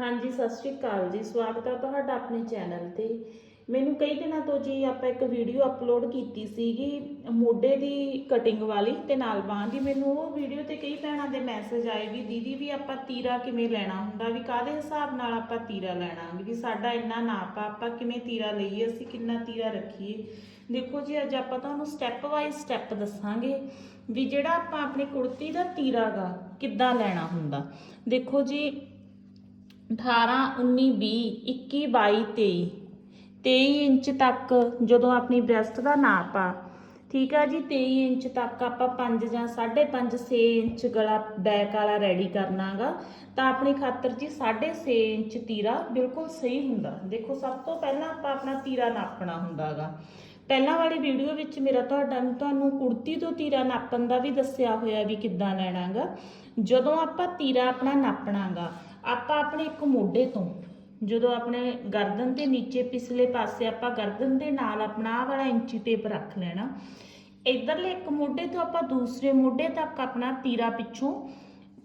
ਹਾਂਜੀ, ਸਤਿ ਸ਼੍ਰੀ ਅਕਾਲ ਜੀ। ਸਵਾਗਤ ਹੈ ਤੁਹਾਡਾ ਆਪਣੇ ਚੈਨਲ ਤੇ। ਮੈਨੂੰ ਕਈ ਦਿਨਾਂ ਤੋਂ ਜੀ ਆਪਾਂ ਇੱਕ ਵੀਡੀਓ ਅਪਲੋਡ ਕੀਤੀ ਸੀਗੀ, ਮੋਢੇ ਦੀ ਕਟਿੰਗ ਵਾਲੀ ਤੇ ਨਾਲ ਬਾਹਾਂ ਦੀ। ਮੈਨੂੰ ਉਹ ਵੀਡੀਓ ਤੇ ਕਈ ਭੈਣਾਂ ਦੇ ਮੈਸੇਜ ਆਏ ਵੀ, ਦੀਦੀ ਵੀ ਆਪਾਂ ਤੀਰਾ ਕਿਵੇਂ ਲੈਣਾ ਹੁੰਦਾ? ਵੀ ਕਾਹਦੇ ਹਿਸਾਬ ਨਾਲ ਆਪਾਂ ਤੀਰਾ ਲੈਣਾ? ਵੀ ਸਾਡਾ ਇੰਨਾ ਨਾਪ ਆ, ਆਪਾਂ ਕਿਵੇਂ ਤੀਰਾ ਲਈਏ? ਅਸੀਂ ਕਿੰਨਾ ਤੀਰਾ ਰੱਖੀਏ? ਦੇਖੋ ਜੀ, ਅੱਜ ਆਪਾਂ ਤੁਹਾਨੂੰ ਸਟੈਪ ਬਾਈ ਸਟੈਪ ਦੱਸਾਂਗੇ ਵੀ ਜਿਹੜਾ ਆਪਾਂ ਆਪਣੀ ਕੁੜਤੀ ਦਾ ਤੀਰਾ ਗਾ ਕਿੱਦਾਂ ਲੈਣਾ ਹੁੰਦਾ। ਦੇਖੋ ਜੀ 18 19 20 21 22 23 23 ਇੰਚ ਤੱਕ ਜਦੋਂ ਆਪਣੀ ਬ੍ਰੈਸਟ ਦਾ ਨਾਪ ਆ, ਠੀਕ ਆ ਜੀ 23 ਇੰਚ ਤੱਕ ਆਪਾਂ 5 ਜਾਂ 5.5 6 ਇੰਚ ਗਲਾ ਬੈਕ ਵਾਲਾ ਰੈਡੀ ਕਰਨਾਗਾ ਤਾਂ ਆਪਣੀ ਖਾਤਰ ਜੀ 6.5 ਇੰਚ ਤੀਰਾ ਬਿਲਕੁਲ ਸਹੀ ਹੁੰਦਾ। ਦੇਖੋ, ਸਭ ਤੋਂ ਪਹਿਲਾਂ ਆਪਾਂ ਆਪਣਾ ਤੀਰਾ ਨਾਪਣਾ ਹੁੰਦਾਗਾ ਪਹਿਲਾਂ ਵਾਲੀ ਵੀਡੀਓ ਵਿੱਚ ਮੇਰਾ ਤੁਹਾਡਾ ਤੁਹਾਨੂੰ ਕੁੜਤੀ ਤੋਂ ਤੀਰਾ ਨਾਪਣ ਦਾ ਵੀ ਦੱਸਿਆ ਹੋਇਆ ਵੀ ਕਿੱਦਾਂ ਲੈਣਾਗਾ ਜਦੋਂ ਆਪਾਂ ਤੀਰਾ ਆਪਣਾ ਨਾਪਣਾਗਾ ਆਪਾਂ ਆਪਣੇ ਇੱਕ ਮੋਢੇ ਤੋਂ ਜਦੋਂ ਆਪਣੇ ਗਰਦਨ ਦੇ ਨੀਚੇ ਪਿਛਲੇ ਪਾਸੇ ਆਪਾਂ ਗਰਦਨ ਦੇ ਨਾਲ ਆਪਣਾ ਆਹ ਵਾਲਾ ਇੰਚੀ ਟੇਪ ਰੱਖ ਲੈਣਾ। ਇਧਰਲੇ ਇੱਕ ਮੋਢੇ ਤੋਂ ਆਪਾਂ ਦੂਸਰੇ ਮੋਢੇ ਤੱਕ ਆਪਣਾ ਤੀਰਾ ਪਿੱਛੋਂ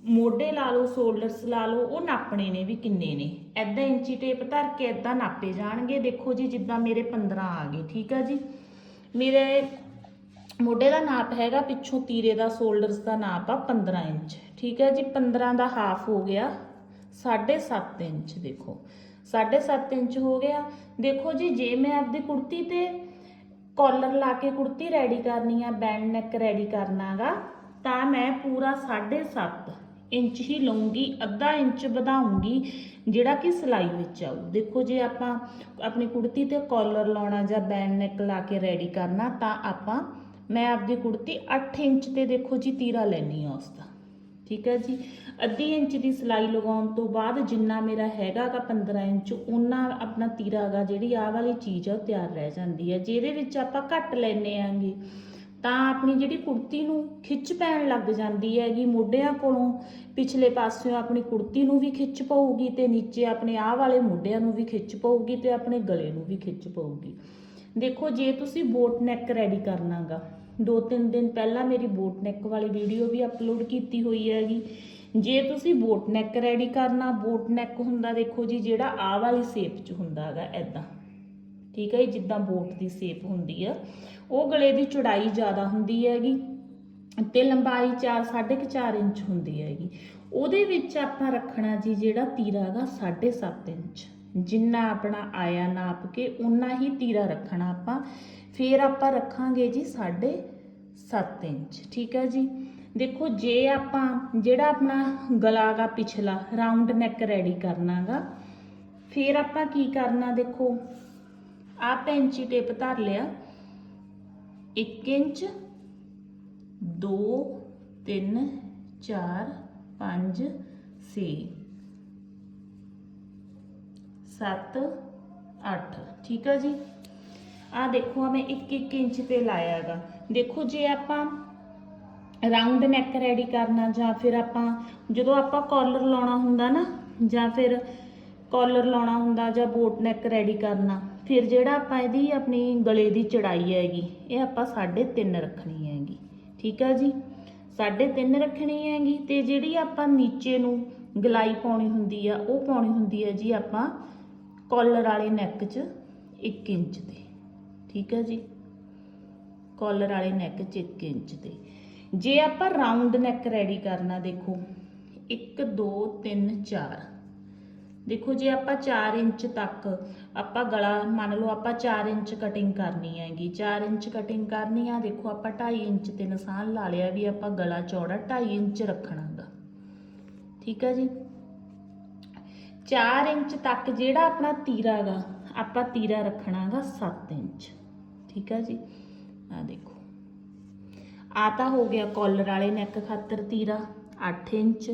ਮੋਢੇ ਲਾ ਲਓ ਸ਼ੋਲਡਰਸ ਲਾ ਲਓ, ਉਹ ਨਾਪਣੇ ਨੇ ਵੀ ਕਿੰਨੇ ਨੇ। ਐਦਾਂ ਇੰਚੀ ਟੇਪ ਧਰ ਕੇ ਐਦਾਂ ਨਾਪੇ ਜਾਣਗੇ। ਦੇਖੋ ਜੀ, ਜਿੱਦਾਂ ਮੇਰੇ 15 ਆ ਗਏ, ਠੀਕ ਆ ਜੀ? ਮੇਰੇ ਮੋਢੇ ਦਾ ਨਾਪ ਹੈਗਾ, ਪਿੱਛੋਂ ਤੀਰੇ ਦਾ ਸ਼ੋਲਡਰਸ ਦਾ ਨਾਪ ਆ 15 ਇੰਚ, ਠੀਕ ਹੈ ਜੀ? 15 ਦਾ ਹਾਫ ਹੋ ਗਿਆ। 7.5 ਇੰਚ ਦੇਖੋ। 7.5 ਇੰਚ ਹੋ ਗਿਆ। ਦੇਖੋ ਜੀ, ਜੇ ਮੈਂ ਆਪਦੀ ਕੁੜਤੀ ਤੇ ਕਾਲਰ ਲਾ ਕੇ ਕੁੜਤੀ ਰੈਡੀ ਕਰਨੀ ਆ ਬੈਂਡ ਨੈਕ ਰੈਡੀ ਕਰਨਾਗਾ ਤਾਂ ਮੈਂ ਪੂਰਾ 7.5 ਇੰਚ ਹੀ ਲਵਾਂਗੀ ਅੱਧਾ ਇੰਚ ਵਧਾਉਂਗੀ ਜਿਹੜਾ ਕਿ ਸਿਲਾਈ ਵਿੱਚ ਆਊ। ਦੇਖੋ ਜੇ ਆਪਾਂ ਆਪਣੀ ਕੁੜਤੀ ਤੇ ਕਾਲਰ ਲਾਉਣਾ ਜਾਂ ਬੈਂਡ ਨੈਕ ਲਾ ਕੇ ਰੈਡੀ ਕਰਨਾ, ਤਾਂ ਆਪਾਂ ਮੈਂ ਆਪਦੀ ਕੁੜਤੀ 8 ਇੰਚ ਤੇ ਦੇਖੋ ਜੀ, ਤੀਰਾ ਲੈਣੀ ਆ ਉਸ ਦਾ। ਠੀਕ ਹੈ ਜੀ? ਅੱਧੀ ਇੰਚ ਦੀ ਸਿਲਾਈ ਲਗਾਉਣ ਤੋਂ ਬਾਅਦ ਜਿੰਨਾ ਮੇਰਾ ਹੈਗਾਗਾ 15 ਇੰਚ ਉਹਨਾਂ ਆਪਣਾ ਤੀਰਾਗਾ ਜਿਹੜੀ ਆਹ ਵਾਲੀ ਚੀਜ਼ ਆ, ਉਹ ਤਿਆਰ ਰਹਿ ਜਾਂਦੀ ਹੈ। ਜਿਹਦੇ ਵਿੱਚ ਆਪਾਂ ਘੱਟ ਲੈਨੇ ਆਂਗੇ, ਤਾਂ ਆਪਣੀ ਜਿਹੜੀ ਕੁੜਤੀ ਨੂੰ ਖਿੱਚ ਪੈਣ ਲੱਗ ਜਾਂਦੀ ਹੈਗੀ ਮੋਢਿਆਂ ਕੋਲੋਂ, ਪਿਛਲੇ ਪਾਸਿਓਂ ਆਪਣੀ ਕੁੜਤੀ ਨੂੰ ਵੀ ਖਿੱਚ ਪਊਗੀ ਤੇ ਨੀਚੇ ਆਪਣੇ ਆਹ ਵਾਲੇ ਮੋਢਿਆਂ ਨੂੰ ਵੀ ਖਿੱਚ ਪਊਗੀ ਤੇ ਆਪਣੇ ਗਲੇ ਨੂੰ ਵੀ ਖਿੱਚ ਪਊਗੀ। ਦੇਖੋ, ਜੇ ਤੁਸੀਂ ਬੋਟ ਨੈਕ ਰੈਡੀ ਕਰਨਾਗਾ ਦੋ ਤਿੰਨ ਦਿਨ ਪਹਿਲਾਂ ਮੇਰੀ ਬੋਟ ਨੈਕ ਵਾਲੀ ਵੀਡੀਓ ਵੀ ਅਪਲੋਡ ਕੀਤੀ ਹੋਈ ਹੈਗੀ। ਜੇ ਤੁਸੀਂ ਬੋਟ ਨੈਕ ਰੈਡੀ ਕਰਨਾ ਬੋਟ ਨੈਕ ਹੁੰਦਾ ਦੇਖੋ ਜੀ ਜਿਹੜਾ ਆ ਵਾਲੀ ਸ਼ੇਪ 'ਚ ਹੁੰਦਾ ਹੈਗਾ ਐਦਾਂ ਠੀਕ ਹੈ ਜੀ, ਜਿੱਦਾਂ ਬੋਟ ਦੀ ਸ਼ੇਪ ਹੁੰਦੀ ਆ। ਉਹ ਗਲੇ ਦੀ ਚੌੜਾਈ ਜ਼ਿਆਦਾ ਹੁੰਦੀ ਹੈਗੀ ਤੇ ਲੰਬਾਈ 4 4.5 ਇੰਚ ਹੁੰਦੀ ਹੈਗੀ। ਉਹਦੇ ਵਿੱਚ ਆਪਾਂ ਰੱਖਣਾ ਜੀ ਜਿਹੜਾ ਤੀਰਾ ਹੈਗਾ 7.5 ਇੰਚ। ਜਿੰਨਾ ਆਪਣਾ ਆਇਆ ਨਾਪ ਕੇ ਉਨਾ ਹੀ ਤੀਰਾ ਰੱਖਣਾ ਆਪਾਂ। ਫਿਰ ਆਪਾਂ ਰੱਖਾਂਗੇ ਜੀ 7.5 ਇੰਚ, ਠੀਕ ਹੈ ਜੀ? ਦੇਖੋ, ਜੇ ਆਪਾਂ, ਜਿਹੜਾ ਆਪਣਾ ਗਲਾ ਗਾ ਪਿਛਲਾ ਰਾਉਂਡ ਨੈਕ ਰੈਡੀ ਕਰਨਾਗਾ ਫਿਰ ਆਪਾਂ ਕੀ ਕਰਨਾ ਦੇਖੋ? ਆਹ ਪੈਂਚੀ ਟੇਪ ਧਰ ਲਿਆ। 1 ਇੰਚ 2 3 4 5 6 7 8 ਠੀਕ ਆ ਜੀ? ਆ ਦੇਖੋ ਮੈਂ 1 1 ਇੰਚ ਤੇ ਲਾਇਆਗਾ ਦੇਖੋ, ਜੇ ਆਪਾਂ ਰਾਉਂਡ ਨੈਕ ਰੈਡੀ ਕਰਨਾ, ਜਾਂ ਫਿਰ ਆਪਾਂ ਜਦੋਂ ਆਪਾਂ ਕਾਲਰ ਲਾਉਣਾ ਹੁੰਦਾ ਨਾ, ਜਾਂ ਫਿਰ ਕਾਲਰ ਲਾਉਣਾ ਹੁੰਦਾ, ਜਾਂ ਬੋਟ ਨੈਕ ਰੈਡੀ ਕਰਨਾ, ਫਿਰ ਜਿਹੜਾ ਆਪਾਂ ਇਹਦੀ ਆਪਣੀ ਗਲੇ ਦੀ ਚੜਾਈ ਹੈਗੀ, ਇਹ ਆਪਾਂ 3.5 ਰੱਖਣੀ ਹੈਗੀ। ਠੀਕ ਆ ਜੀ? 3.5 ਰੱਖਣੀ ਹੈਗੀ, ਤੇ ਜਿਹੜੀ ਆਪਾਂ ਨੀਚੇ ਨੂੰ ਗਲਾਈ ਪਾਉਣੀ ਹੁੰਦੀ ਆ, ਉਹ ਪਾਉਣੀ ਹੁੰਦੀ ਹੈ ਜੀ ਆਪਾਂ ਕਾਲਰ ਵਾਲੇ ਨੈਕ 'ਚ 1 ਇੰਚ ਤੇ ਠੀਕ ਹੈ ਜੀ? ਕਾਲਰ ਵਾਲੇ ਨੈਕ 'ਚ 1 ਇੰਚ ਤੇ ਜੇ ਆਪਾਂ ਰਾਉਂਡ ਨੈਕ ਰੈਡੀ ਕਰਨਾ ਦੇਖੋ 1 2 3 4 ਦੇਖੋ ਜੇ ਆਪਾਂ 4 ਇੰਚ ਤੱਕ ਆਪਾਂ ਗਲਾ, ਮੰਨ ਲਓ ਆਪਾਂ 4 ਇੰਚ ਕਟਿੰਗ ਕਰਨੀ ਹੈਗੀ 4 ਇੰਚ ਕਟਿੰਗ ਕਰਨੀ ਆ, ਦੇਖੋ ਆਪਾਂ 2.5 ਇੰਚ ਤੇ ਨਿਸ਼ਾਨ ਲਾ ਲਿਆ ਵੀ ਆਪਾਂ ਗਲਾ ਚੌੜਾ 2.5 ਇੰਚ ਰੱਖਣਾਗਾ। ਠੀਕ ਹੈ ਜੀ? 4 ਇੰਚ ਤੱਕ ਜਿਹੜਾ ਆਪਣਾ ਤੀਰਾ ਗਾ ਆਪਾਂ ਤੀਰਾ ਰੱਖਣਾਗਾ 7 ਇੰਚ ਠੀਕ ਹੈ ਜੀ ਆ ਦੇਖੋ ਆ ਤਾਂ ਹੋ ਗਿਆ ਕਾਲਰ ਵਾਲੇ ਨੈਕ ਖਾਤਰ ਤੀਰਾ 8 ਇੰਚ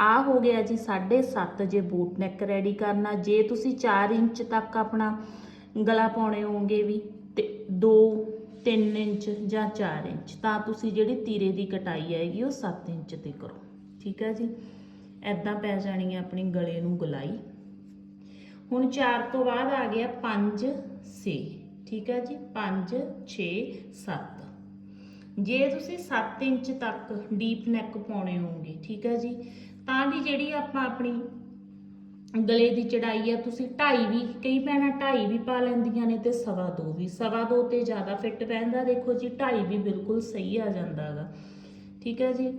ਆ ਹੋ ਗਿਆ ਜੀ 7.5 ਜੇ ਬੂਟ ਨੈਕ ਰੈਡੀ ਕਰਨਾ ਜੇ ਤੁਸੀਂ 4 ਇੰਚ ਤੱਕ ਆਪਣਾ ਗਲਾ ਪਾਉਣੇ ਹੋਗੇ ਵੀ ਤੇ 2 3 ਇੰਚ ਜਾਂ 4 ਇੰਚ ਤਾਂ ਤੁਸੀਂ ਜਿਹੜੀ ਤੀਰੇ ਦੀ ਕਟਾਈ ਆਏਗੀ ਉਹ 7 ਇੰਚ ਤੇ ਕਰੋ ਠੀਕ ਹੈ ਜੀ ਐਦਾਂ ਪੈ ਜਾਣੀ ਹੈ ਆਪਣੀ ਗਲੇ ਨੂੰ ਗੁਲਾਈ। ਹੁਣ 4 ਤੋਂ ਬਾਅਦ ਆ ਗਿਆ 5 6 ਠੀਕ ਹੈ ਜੀ? 5 6 7 ਜੇ ਤੁਸੀਂ 7 ਇੰਚ ਤੱਕ ਡੀਪ ਨੈਕ ਪਾਉਣੇ ਹੋਗੇ ਠੀਕ ਹੈ ਜੀ? ਤਾਂ ਵੀ ਜਿਹੜੀ ਆਪਾਂ ਆਪਣੀ ਗਲੇ ਦੀ ਚੜਾਈ ਆ, ਤੁਸੀਂ ਢਾਈ ਵੀ, ਕਈ ਭੈਣਾਂ ਢਾਈ ਵੀ ਪਾ ਲੈਂਦੀਆਂ ਨੇ ਤੇ ਸਵਾ ਦੋ ਵੀ। ਸਵਾ ਦੋ ਤੇ ਜ਼ਿਆਦਾ ਫਿੱਟ ਪੈਂਦਾ ਦੇਖੋ ਜੀ, ਢਾਈ ਵੀ ਬਿਲਕੁਲ ਸਹੀ ਆ ਜਾਂਦਾ ਹੈਗਾ। ਠੀਕ ਹੈ ਜੀ?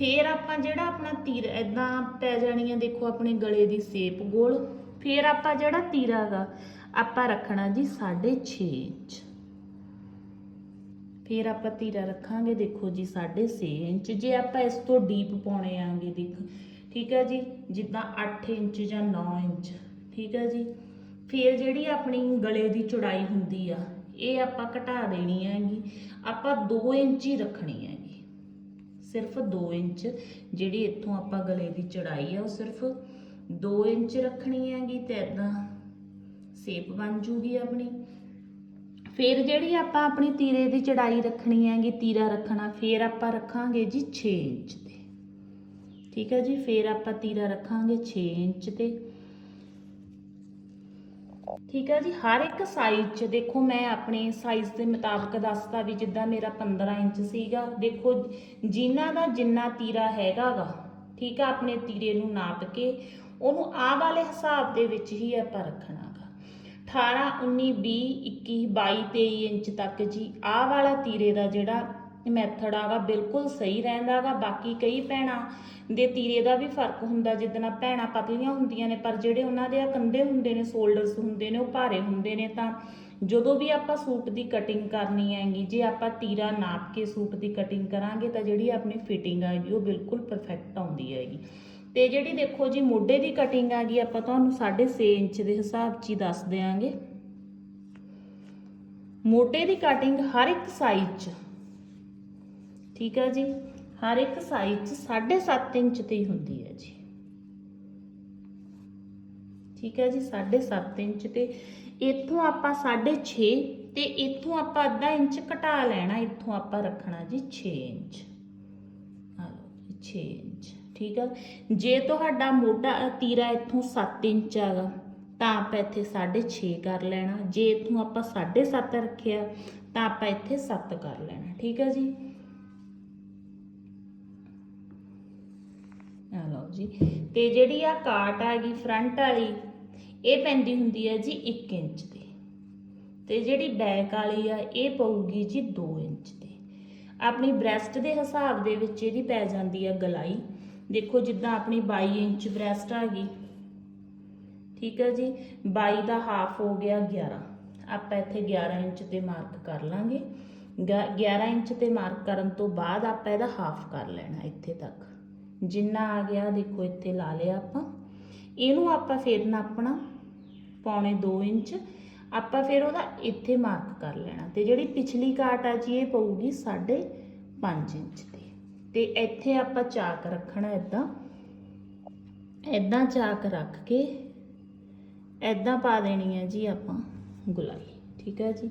ਫੇਰ ਆਪਾਂ ਜਿਹੜਾ ਆਪਣਾ ਤੀਰ ਐਦਾਂ ਪੈ ਜਾਣੀ ਆ ਦੇਖੋ ਆਪਣੇ ਗਲੇ ਦੀ ਸੇਪ ਗੋਲ, ਫੇਰ ਆਪਾਂ ਜਿਹੜਾ ਤੀਰਾ ਗਾ, ਆਪਾਂ ਰੱਖਣਾ ਜੀ 6.5 ਇੰਚ। ਫਿਰ ਆਪਾਂ ਤੀਰਾ ਰੱਖਾਂਗੇ ਦੇਖੋ ਜੀ 6.5 ਇੰਚ। ਜੇ ਆਪਾਂ ਇਸ ਤੋਂ ਡੀਪ ਪਾਉਣੇ ਆਂਗੇ ਦੇਖ, ਠੀਕ ਹੈ ਜੀ, ਜਿੱਦਾਂ 8 ਇੰਚ ਜਾਂ 9 ਇੰਚ, ਠੀਕ ਹੈ ਜੀ। ਫਿਰ ਜਿਹੜੀ ਆਪਣੀ ਗਲੇ ਦੀ ਚੌੜਾਈ ਹੁੰਦੀ ਆ, ਇਹ ਆਪਾਂ ਘਟਾ ਦੇਣੀ ਹੈਗੀ। ਆਪਾਂ 2 ਇੰਚ ਹੀ ਰੱਖਣੀ ਹੈ ਸਿਰਫ 2 ਇੰਚ ਜਿਹੜੀ ਇੱਥੋਂ ਆਪਾਂ ਗਲੇ ਦੀ ਚੜਾਈ ਆ, ਉਹ ਸਿਰਫ 2 ਇੰਚ ਰੱਖਣੀ ਹੈਗੀ ਤੇ ਇਦਾਂ ਸੇਪ ਬਣ ਜੂਗੀ ਆਪਣੀ। ਫਿਰ ਜਿਹੜੀ ਆਪਾਂ ਆਪਣੀ ਤੀਰੇ ਦੀ ਚੜਾਈ ਰੱਖਣੀ ਹੈਗੀ, ਤੀਰਾ ਰੱਖਣਾ, ਫਿਰ ਆਪਾਂ ਰੱਖਾਂਗੇ ਜੀ 6 ਇੰਚ ਤੇ। ਠੀਕ ਹੈ ਜੀ, ਫਿਰ ਆਪਾਂ ਤੀਰਾ ਰੱਖਾਂਗੇ 6 ਇੰਚ ਤੇ। ਠੀਕ ਹੈ ਜੀ, ਹਰ ਇੱਕ ਸਾਈਜ਼ 'ਚ ਦੇਖੋ ਮੈਂ ਆਪਣੇ ਸਾਈਜ਼ ਦੇ ਮੁਤਾਬਕ ਦੱਸਦਾ ਵੀ ਜਿੱਦਾਂ ਮੇਰਾ 15 ਇੰਚ ਸੀਗਾ, ਦੇਖੋ ਜਿਨ੍ਹਾਂ ਦਾ ਜਿੰਨਾ ਤੀਰਾ ਹੈਗਾਗਾ, ਠੀਕ ਆ ਆਪਣੇ ਤੀਰੇ ਨੂੰ ਨਾਪ ਕੇ ਉਹਨੂੰ ਆਹ ਵਾਲੇ ਹਿਸਾਬ ਦੇ ਵਿੱਚ ਹੀ ਆਪਾਂ ਰੱਖਣਾਗਾ। 18 19 20 21 22 23 ਇੰਚ ਤੱਕ ਜੀ, ਆਹ ਵਾਲਾ ਤੀਰੇ ਦਾ ਜਿਹੜਾ ਮੈਥਡ ਆਗਾ, ਬਿਲਕੁਲ ਸਹੀ ਰਹਿੰਦਾਗਾ ਬਾਕੀ ਕਈ ਭੈਣਾਂ ਦੇ ਤੀਰੇ ਦਾ ਵੀ ਫ਼ਰਕ ਹੁੰਦਾ ਜਿੱਦਾਂ ਭੈਣਾਂ ਪਤਲੀਆਂ ਹੁੰਦੀਆਂ ਨੇ, ਪਰ ਜਿਹੜੇ ਉਹਨਾਂ ਦੇ ਆ ਕੰਧੇ ਹੁੰਦੇ ਨੇ ਸ਼ੋਲਡਰਸ ਹੁੰਦੇ ਨੇ, ਉਹ ਭਾਰੇ ਹੁੰਦੇ ਨੇ, ਤਾਂ ਜਦੋਂ ਵੀ ਆਪਾਂ ਸੂਟ ਦੀ ਕਟਿੰਗ ਕਰਨੀ ਹੈਗੀ, ਜੇ ਆਪਾਂ ਤੀਰਾ ਨਾਪ ਕੇ ਸੂਟ ਦੀ ਕਟਿੰਗ ਕਰਾਂਗੇ, ਤਾਂ ਜਿਹੜੀ ਆਪਣੀ ਫਿਟਿੰਗ ਆਏਗੀ ਉਹ ਬਿਲਕੁਲ ਪਰਫੈਕਟ ਆਉਂਦੀ ਹੈਗੀ। ਤੇ ਜਿਹੜੀ ਦੇਖੋ ਜੀ, ਮੋਢੇ ਦੀ ਕਟਿੰਗ ਆ ਗਈ ਆਪਾਂ ਤੁਹਾਨੂੰ 6.5 ਇੰਚ ਦੇ ਹਿਸਾਬ 'ਚ ਹੀ ਦੱਸ ਦਿਆਂਗੇ। ਮੋਢੇ ਦੀ ਕਟਿੰਗ ਹਰ ਇੱਕ ਸਾਈਜ਼ 'ਚ ਠੀਕ ਆ ਜੀ? ਹਰ ਇੱਕ ਸਾਈਜ਼ 'ਚ 7.5 ਇੰਚ ਤੇ ਹੀ ਹੁੰਦੀ ਹੈ ਜੀ। ਠੀਕ ਹੈ ਜੀ? 7.5 ਇੰਚ ਤੇ। ਇੱਥੋਂ ਆਪਾਂ 6.5 ਤੇ ਇੱਥੋਂ ਆਪਾਂ ਅੱਧਾ ਇੰਚ ਘਟਾ ਲੈਣਾ, ਇੱਥੋਂ ਆਪਾਂ ਰੱਖਣਾ ਜੀ 6 ਇੰਚ। ਆ ਲਓ 6 ਇੰਚ। ਠੀਕ ਆ ਜੇ ਤੁਹਾਡਾ ਮੋਢਾ ਤੀਰਾ ਇੱਥੋਂ 7 ਇੰਚ ਆਗਾ ਤਾਂ ਆਪਾਂ ਇੱਥੇ 6.5 ਕਰ ਲੈਣਾ। ਜੇ ਇੱਥੋਂ ਆਪਾਂ 7.5 ਰੱਖਿਆ, ਤਾਂ ਆਪਾਂ ਇੱਥੇ 7 ਕਰ ਲੈਣਾ। ਠੀਕ ਹੈ ਜੀ? ਆ ਲਓ ਜੀ। ਤੇ ਜਿਹੜੀ ਆ ਕਾਟ ਆ ਗਈ ਫਰੰਟ ਵਾਲੀ, ਇਹ ਪੈਂਦੀ ਹੁੰਦੀ ਹੈ ਜੀ 1 ਇੰਚ ਤੇ ਤੇ ਜਿਹੜੀ ਬੈਕ ਵਾਲੀ ਆ, ਇਹ ਪਊਗੀ ਜੀ 2 ਇੰਚ ਤੇ ਆਪਣੀ ਬ੍ਰੈਸਟ ਦੇ ਹਿਸਾਬ ਦੇ ਵਿੱਚ ਇਹਦੀ ਪੈ ਜਾਂਦੀ ਆ ਗਲਾਈ। ਦੇਖੋ ਜਿੱਦਾਂ ਆਪਣੀ 22 ਇੰਚ ਬ੍ਰੈਸਟ ਆ ਗਈ। ਠੀਕ ਹੈ ਜੀ। 22 ਦਾ ਹਾਫ ਹੋ ਗਿਆ 11 ਆਪਾਂ ਇੱਥੇ 11 ਇੰਚ ਤੇ ਮਾਰਕ ਕਰ ਲਾਂਗੇ। ਗ- 11 ਇੰਚ ਤੇ ਮਾਰਕ ਕਰਨ ਤੋਂ ਬਾਅਦ ਆਪਾਂ ਇਹਦਾ ਹਾਫ ਕਰ ਲੈਣਾ ਇੱਥੇ ਤੱਕ। ਜਿੰਨਾ ਆ ਗਿਆ ਦੇਖੋ ਇੱਥੇ ਲਾ ਲਿਆ ਆਪਾਂ। ਇਹਨੂੰ ਆਪਾਂ ਫੇਰ ਨਾਪਣਾ ਪੌਣੇ 2 ਇੰਚ। ਆਪਾਂ ਫਿਰ ਉਹਦਾ ਇੱਥੇ ਮਾਰਕ ਕਰ ਲੈਣਾ ਤੇ ਜਿਹੜੀ ਪਿਛਲੀ ਕਾਟ ਆ ਜੀ, ਇਹ ਪਊਗੀ 5.5 ਇੰਚ ਤੇ ਤੇ ਇੱਥੇ ਆਪਾਂ ਚਾਕ ਰੱਖਣਾ ਇਦਾਂ ਇਦਾਂ ਚਾਕ ਰੱਖ ਕੇ ਇਦਾਂ ਪਾ ਦੇਣੀ ਹੈ ਜੀ ਆਪਾਂ ਗੁਲਾਈ, ਠੀਕ ਹੈ ਜੀ?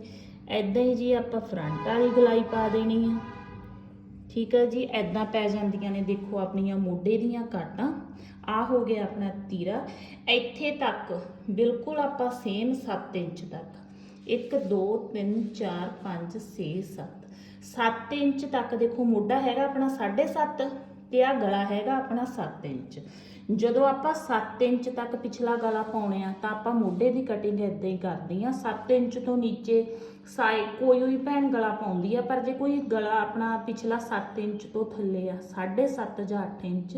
ਇਦਾਂ ਹੀ ਜੀ ਆਪਾਂ ਫਰੰਟ ਵਾਲੀ ਗੁਲਾਈ ਪਾ ਦੇਣੀ ਹੈ ਠੀਕ ਹੈ ਜੀ ਐਦਾਂ ਪੈ ਜਾਂਦੀਆਂ ਨੇ, ਦੇਖੋ ਆਪਣੀਆਂ ਮੋਢੇ ਦੀਆਂ ਕਾਟਾਂ। ਆ ਹੋ ਗਿਆ ਆਪਣਾ ਤੀਰਾ। ਇੱਥੇ ਤੱਕ, ਬਿਲਕੁਲ ਆਪਾਂ ਸੇਮ 7 ਇੰਚ ਤੱਕ। 1 2 3 4 5 6 7 7 ਇੰਚ ਤੱਕ ਦੇਖੋ ਮੋਢਾ ਹੈਗਾ ਆਪਣਾ 7.5 ਤੇ ਆ ਗਲਾ ਹੈਗਾ ਆਪਣਾ 7 ਇੰਚ। ਜਦੋਂ ਆਪਾਂ 7 ਇੰਚ ਤੱਕ ਪਿਛਲਾ ਗਲਾ ਪਾਉਣੇ ਆ, ਤਾਂ ਆਪਾਂ ਮੋਢੇ ਦੀ ਕਟਿੰਗ ਇਦਾਂ ਹੀ ਕਰਦੀ ਆ 7 ਇੰਚ ਤੋਂ ਨੀਚੇ ਸਾਈ ਕੋਈ ਵੀ ਭੈਣ ਗਲਾ ਪਾਉਂਦੀ ਆ, ਪਰ ਜੇ ਕੋਈ ਗਲਾ ਆਪਣਾ ਪਿਛਲਾ 7 ਇੰਚ ਤੋਂ ਥੱਲੇ ਆ 7.5 ਜਾਂ 8 ਇੰਚ,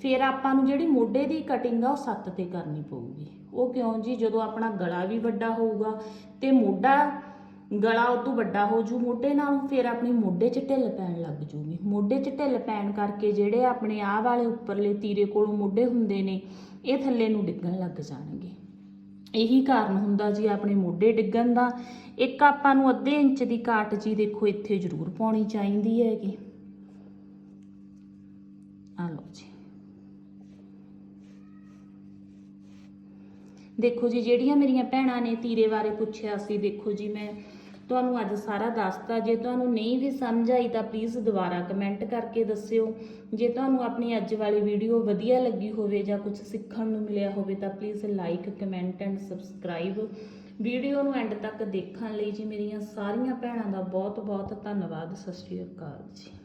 ਫਿਰ ਆਪਾਂ ਨੂੰ ਜਿਹੜੀ ਮੋਢੇ ਦੀ ਕਟਿੰਗ ਆ, ਉਹ 7 ਤੇ ਕਰਨੀ ਪਊਗੀ। ਉਹ ਕਿਉਂ ਜੀ? ਜਦੋਂ ਆਪਣਾ ਗਲਾ ਵੀ ਵੱਡਾ ਹੋਊਗਾ ਤੇ ਮੋਢਾ ਗਲਾ ਉਦੋਂ ਵੱਡਾ ਹੋ ਜੂ, ਮੋਢੇ ਨਾਲੋਂ ਫਿਰ ਆਪਣੀ ਮੋਢੇ 'ਚ ਢਿੱਲ ਪੈਣ ਲੱਗ ਜੂਗੀ। ਮੋਢੇ 'ਚ ਢਿੱਲ ਪੈਣ ਕਰਕੇ ਜਿਹੜੇ ਆਪਣੇ ਆਹ ਵਾਲੇ ਉੱਪਰਲੇ ਤੀਰੇ ਕੋਲੋਂ ਮੋਢੇ ਹੁੰਦੇ ਨੇ, ਇਹ ਥੱਲੇ ਨੂੰ ਡਿੱਗਣ ਲੱਗ ਜਾਣਗੇ। ਇਹੀ ਕਾਰਨ ਹੁੰਦਾ ਜੀ ਆਪਣੇ ਮੋਢੇ ਡਿੱਗਣ ਦਾ। ਇੱਕ ਆਪਾਂ ਨੂੰ ਅੱਧੇ ਇੰਚ ਦੀ ਕਾਟ ਜੀ ਦੇਖੋ ਇੱਥੇ ਜ਼ਰੂਰ ਪਾਉਣੀ ਚਾਹੀਦੀ ਹੈਗੀ। ਆ ਲਓ ਜੀ। ਦੇਖੋ ਜੀ, ਜਿਹੜੀਆਂ ਮੇਰੀਆਂ ਭੈਣਾਂ ਨੇ ਤੀਰੇ ਬਾਰੇ ਪੁੱਛਿਆ ਸੀ, ਦੇਖੋ ਜੀ, ਮੈਂ ਤੁਹਾਨੂੰ ਅੱਜ ਸਾਰਾ ਦੱਸਤਾ। ਜੇ ਤੁਹਾਨੂੰ ਨਹੀਂ ਵੀ ਸਮਝ ਆਈ ਤਾਂ ਪਲੀਜ਼ ਦੁਬਾਰਾ ਕਮੈਂਟ ਕਰਕੇ ਦੱਸਿਓ। ਜੇ ਤੁਹਾਨੂੰ ਆਪਣੀ ਅੱਜ ਵਾਲੀ ਵੀਡੀਓ ਵਧੀਆ ਲੱਗੀ ਹੋਵੇ ਜਾਂ ਕੁਝ ਸਿੱਖਣ ਨੂੰ ਮਿਲਿਆ ਹੋਵੇ ਤਾਂ please like comment and subscribe video ਨੂੰ ਐਂਡ ਤੱਕ ਦੇਖਣ ਲਈ ਜੀ ਮੇਰੀਆਂ ਸਾਰੀਆਂ ਭੈਣਾਂ ਦਾ ਬਹੁਤ ਬਹੁਤ ਧੰਨਵਾਦ। ਸਤਿ ਸ਼੍ਰੀ ਅਕਾਲ ਜੀ।